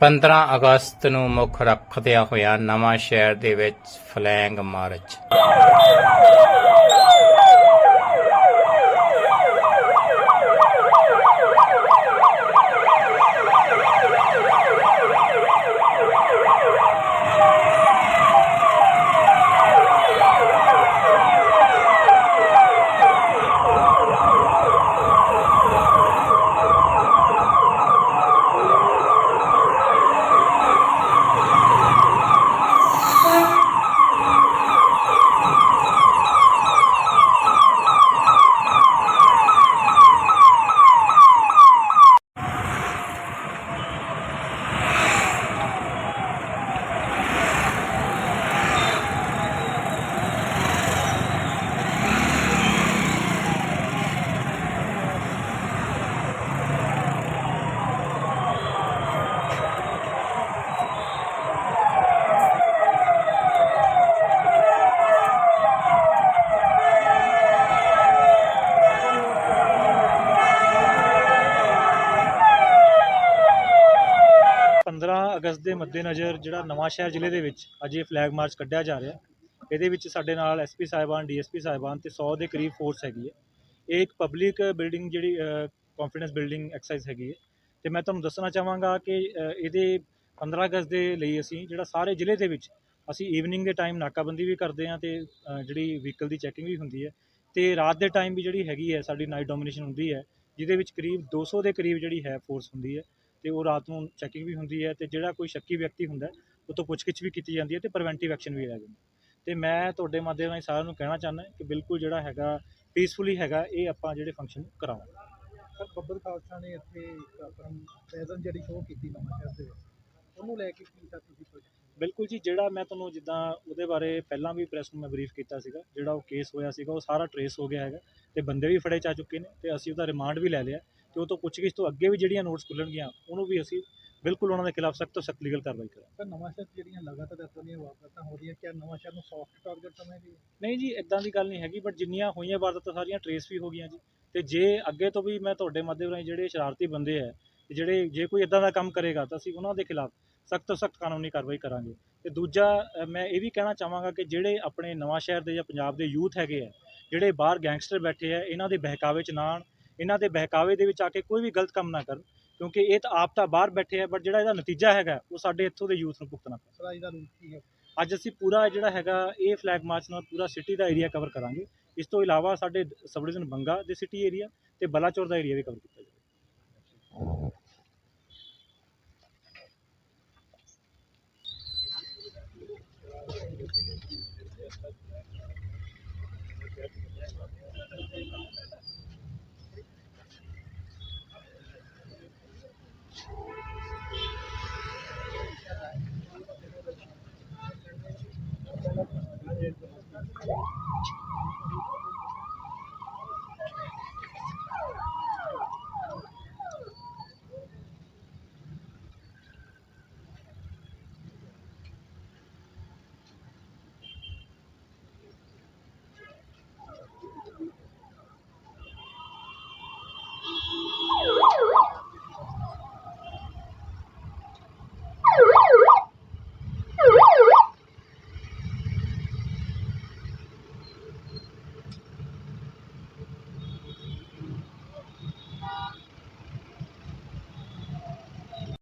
15 ਅਗਸਤ ਨੂੰ ਮੁੱਖ ਰੱਖਦਿਆਂ ਹੋਇਆ ਨਵਾਂ ਸ਼ਹਿਰ ਦੇ ਵਿੱਚ ਫਲੈਂਗ ਮਾਰਚ। ਪੰਦਰਾਂ ਅਗਸਤ ਦੇ ਮੱਦੇਨਜ਼ਰ ਜਿਹੜਾ ਨਵਾਂ ਸ਼ਹਿਰ ਜ਼ਿਲ੍ਹੇ ਦੇ ਵਿੱਚ ਅੱਜ ਇਹ ਫਲੈਗ ਮਾਰਚ ਕੱਢਿਆ ਜਾ ਰਿਹਾ ਇਹਦੇ ਵਿੱਚ ਸਾਡੇ ਨਾਲ ਐਸਪੀ ਸਾਹਿਬਾਨ ਡੀਐਸਪੀ ਸਾਹਿਬਾਨ ਤੇ 100 ਦੇ ਕਰੀਬ ਫੋਰਸ ਹੈਗੀ ਹੈ। ਇਹ ਇੱਕ ਪਬਲਿਕ ਬਿਲਡਿੰਗ ਜਿਹੜੀ ਕੰਫੀਡੈਂਸ ਬਿਲਡਿੰਗ ਐਕਸਰਸਾਈਜ਼ ਹੈਗੀ ਹੈ। ਤੇ ਮੈਂ ਤੁਹਾਨੂੰ ਦੱਸਣਾ ਚਾਹਾਂਗਾ ਕਿ ਇਹਦੇ 15 ਅਗਸਤ ਦੇ ਲਈ ਅਸੀਂ ਜਿਹੜਾ ਸਾਰੇ ਜ਼ਿਲ੍ਹੇ ਦੇ ਵਿੱਚ ਅਸੀਂ ਈਵਨਿੰਗ ਦੇ ਟਾਈਮ ਨਾਕਾਬੰਦੀ ਵੀ ਕਰਦੇ ਹਾਂ ਤੇ ਜਿਹੜੀ ਵਹੀਕਲ ਦੀ ਚੈਕਿੰਗ ਵੀ ਹੁੰਦੀ ਹੈ। ਤੇ ਰਾਤ ਦੇ ਟਾਈਮ ਵੀ ਜਿਹੜੀ ਹੈਗੀ ਹੈ, ਸਾਡੀ ਨਾਈਟ ਡੋਮੀਨੇਸ਼ਨ ਹੁੰਦੀ ਹੈ, ਜਿਹਦੇ ਵਿੱਚ ਕਰੀਬ 200 ਦੇ ਕਰੀਬ ਜਿਹੜੀ ਹੈ ਫੋਰਸ ਹੁੰਦੀ ਹੈ। ਤੇ ਉਹ ਰਾਤ ਨੂੰ ਚੈਕਿੰਗ ਵੀ ਹੁੰਦੀ ਹੈ ਤੇ ਜਿਹੜਾ ਕੋਈ ਸ਼ੱਕੀ ਵਿਅਕਤੀ ਹੁੰਦਾ ਉਹ ਤੋਂ ਪੁੱਛਗਿੱਛ ਵੀ ਕੀਤੀ ਜਾਂਦੀ ਹੈ ਤੇ ਪ੍ਰੀਵੈਂਟਿਵ ਐਕਸ਼ਨ ਵੀ ਲੈਂਦੇ ਨੇ ਤੇ ਮੈਂ ਤੁਹਾਡੇ ਮਾਧਿਅਮ ਰਾਹੀਂ ਸਾਰਿਆਂ ਨੂੰ ਕਹਿਣਾ ਚਾਹੁੰਦਾ ਕਿ ਬਿਲਕੁਲ ਜਿਹੜਾ ਹੈਗਾ ਪੀਸਫੁਲੀ ਹੈਗਾ ਇਹ ਆਪਾਂ ਜਿਹੜੇ ਫੰਕਸ਼ਨ ਕਰਾਵਾਂਗੇ ਸਰ ਬੱਬਰ ਖਾਲਸਾ ਨੇ ਇੱਥੇ ਪ੍ਰੈਜ਼ੈਂਟ ਜਿਹੜੀ ਸ਼ੋਅ ਕੀਤੀ ਨਵਾਂ ਸ਼ਹਿਰ ਦੇ ਉਹਨੂੰ ਲੈ ਕੇ ਕੀ ਤਾਂ ਤੁਸੀਂ ਕੁਝ ਬਿਲਕੁਲ ਜੀ ਜਿਹੜਾ ਮੈਂ ਤੁਹਾਨੂੰ ਜਿੱਦਾਂ ਉਹਦੇ ਬਾਰੇ ਪਹਿਲਾਂ ਵੀ ਪ੍ਰੈਸ ਨੂੰ ਮੈਂ ਬਰੀਫ ਕੀਤਾ ਸੀਗਾ ਜਿਹੜਾ ਉਹ ਕੇਸ ਹੋਇਆ ਸੀਗਾ ਉਹ ਸਾਰਾ ਟਰੇਸ ਹੋ ਗਿਆ ਹੈਗਾ ਤੇ ਬੰਦੇ ਵੀ ਫੜੇ ਜਾ ਚੁੱਕੇ ਨੇ ਤੇ ਅਸੀਂ ਉਹਦਾ ਰਿਮਾਂਡ ਵੀ ਲੈ ਲਿਆ। ਤੇ ਉਹ ਤੋਂ ਪੁੱਛਗਿੱਛ ਤੋਂ ਅੱਗੇ ਵੀ ਜਿਹੜੀਆਂ ਨੋਟਸ ਖੁੱਲਣਗੀਆਂ ਉਹਨੂੰ ਵੀ ਅਸੀਂ ਬਿਲਕੁਲ ਉਹਨਾਂ ਦੇ ਖਿਲਾਫ ਸਖਤ ਤੋਂ ਸਖਤ ਲੀਗਲ ਕਾਰਵਾਈ ਕਰਾਂਗੇ। ਸਰ ਨਵਾਂ ਸ਼ਹਿਰ ਜਿਹੜੀਆਂ ਲਗਾਤਾਰ ਇੱਦਾਂ ਦੀਆਂ ਵਾਰਦਾਤਾਂ ਹੋ ਰਹੀਆਂ ਕਿਆ ਨਵਾਂ ਸ਼ਹਿਰ ਨੂੰ ਸੌਫਟ ਟਾਰਗੇਟ ਸਮਝਦੇ ਨਹੀਂ ਜੀ ਇਦਾਂ ਦੀ ਗੱਲ ਨਹੀਂ ਹੈਗੀ ਬਟ ਜਿੰਨੀਆਂ ਹੋਈਆਂ ਵਾਰਦਾਤਾਂ ਸਾਰੀਆਂ ਟਰੇਸ ਵੀ ਹੋ ਗਈਆਂ ਜੀ। ਤੇ ਜੇ ਅੱਗੇ ਤੋਂ ਵੀ ਮੈਂ ਤੁਹਾਡੇ ਮਾਧਿਅਮ ਰਾਹੀਂ ਜਿਹੜੇ ਸ਼ਰਾਰਤੀ ਬੰਦੇ ਹੈ ਜਿਹੜੇ ਜੇ ਕੋਈ ਇਦਾਂ ਦਾ ਕੰਮ ਕਰੇਗਾ ਤਾਂ ਅਸੀਂ ਉਹਨਾਂ ਦੇ ਖਿਲਾਫ ਸਖਤ ਤੋਂ ਸਖਤ ਕਾਨੂੰਨੀ ਕਾਰਵਾਈ ਕਰਾਂਗੇ। ਤੇ ਦੂਜਾ ਮੈਂ ਇਹ ਵੀ ਕਹਿਣਾ ਚਾਹਾਂਗਾ ਕਿ ਜਿਹੜੇ ਆਪਣੇ ਨਵਾਂ ਸ਼ਹਿਰ ਦੇ ਜਾਂ ਪੰਜਾਬ ਦੇ ਯੂਥ ਹੈਗੇ ਆ ਜਿਹੜੇ ਬਾਹਰ ਗੈਂਗਸਟਰ ਬੈਠੇ ਆ ਇਹਨਾਂ ਦੇ ਬਹਿਕਾਵੇ ਚ ਨਾ ਇਹਨਾਂ ਦੇ ਬਹਿਕਾਵੇ ਦੇ ਵਿੱਚ ਆ ਕੇ ਕੋਈ ਵੀ ਗਲਤ ਕੰਮ ਨਾ ਕਰਨ ਕਿਉਂਕਿ ਇਹ ਤਾਂ ਆਪ ਤਾਂ ਬਾਹਰ ਬੈਠੇ ਆ ਬਟ ਜਿਹੜਾ ਇਹਦਾ ਨਤੀਜਾ ਹੈਗਾ ਉਹ ਸਾਡੇ ਇੱਥੋਂ ਦੇ ਯੂਥ ਨੂੰ ਭੁਗਤਣਾ ਪੈਣਾ। ਸਰ ਅੱਜ ਦਾ ਰੂਟ ਕੀ ਹੈ? ਅੱਜ ਅਸੀਂ ਪੂਰਾ ਜਿਹੜਾ ਹੈਗਾ ਇਹ ਫਲੈਗ ਮਾਰਚ ਨਾਲ ਪੂਰਾ ਸਿਟੀ ਦਾ ਏਰੀਆ ਕਵਰ ਕਰਾਂਗੇ। ਇਸ ਤੋਂ ਇਲਾਵਾ ਸਾਡੇ ਸਬ ਡਿਵੀਜ਼ਨ ਬੰਗਾ ਦੇ ਸਿਟੀ ਏਰੀਆ ਤੇ ਬਲਾਚੌਰ ਦਾ ਏਰੀਆ ਵੀ ਕਵਰ ਕੀਤਾ ਜਾਏਗਾ